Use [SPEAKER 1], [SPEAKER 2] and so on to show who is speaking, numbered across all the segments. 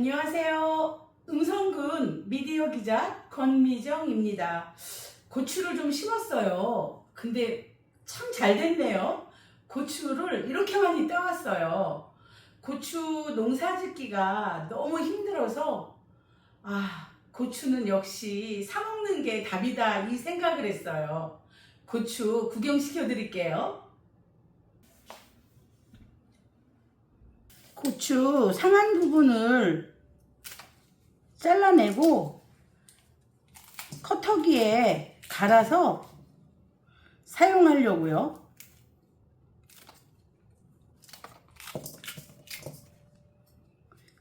[SPEAKER 1] 안녕하세요. 음성군 미디어 기자 권미정입니다. 고추를 좀 심었어요. 근데 참 잘 됐네요. 고추를 이렇게 많이 떠왔어요. 고추 농사 짓기가 너무 힘들어서 아, 고추는 역시 사 먹는 게 답이다 이 생각을 했어요. 고추 구경시켜 드릴게요. 고추 상한 부분을 잘라내고 커터기에 갈아서 사용하려고요.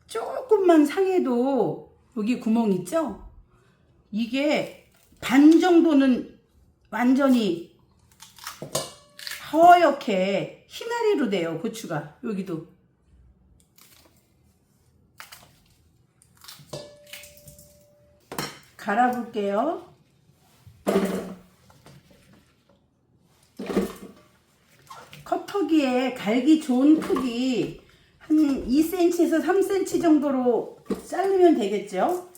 [SPEAKER 1] 조금만 상해도 여기 구멍 있죠? 이게 반 정도는 완전히 허옇게 희나리로 돼요, 고추가. 여기도. 갈아볼게요. 커터기에 갈기 좋은 크기 한 2cm에서 3cm 정도로 자르면 되겠죠?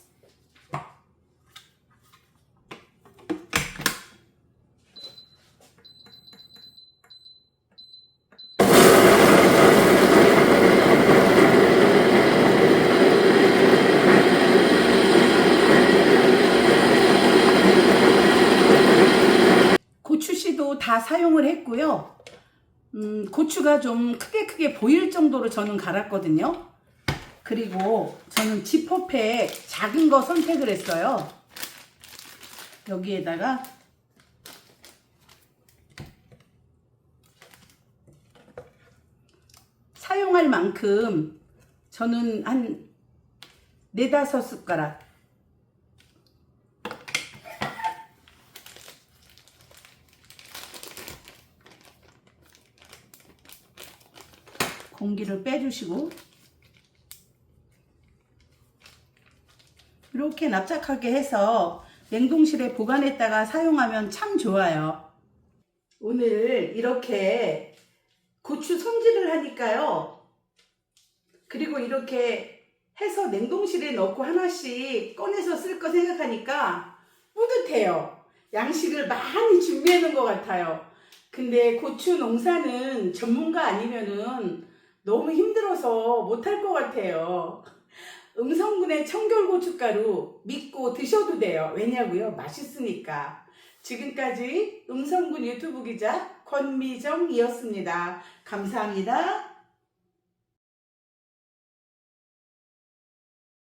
[SPEAKER 1] 다 사용을 했고요. 음, 고추가 좀 크게 크게 보일 정도로 저는 갈았거든요. 그리고 저는 지퍼팩 작은 거 선택을 했어요. 여기에다가 사용할 만큼 저는 한 네다섯 숟가락 공기를 빼주시고 이렇게 납작하게 해서 냉동실에 보관했다가 사용하면 참 좋아요. 오늘 이렇게 고추 손질을 하니까요. 그리고 이렇게 해서 냉동실에 넣고 하나씩 꺼내서 쓸 거 생각하니까 뿌듯해요. 양식을 많이 준비해 놓은 것 같아요. 근데 고추 농사는 전문가 아니면은 너무 힘들어서 못할 것 같아요. 음성군의 청결고춧가루 믿고 드셔도 돼요. 왜냐고요? 맛있으니까. 지금까지 음성군 유튜브 기자 권미정이었습니다. 감사합니다.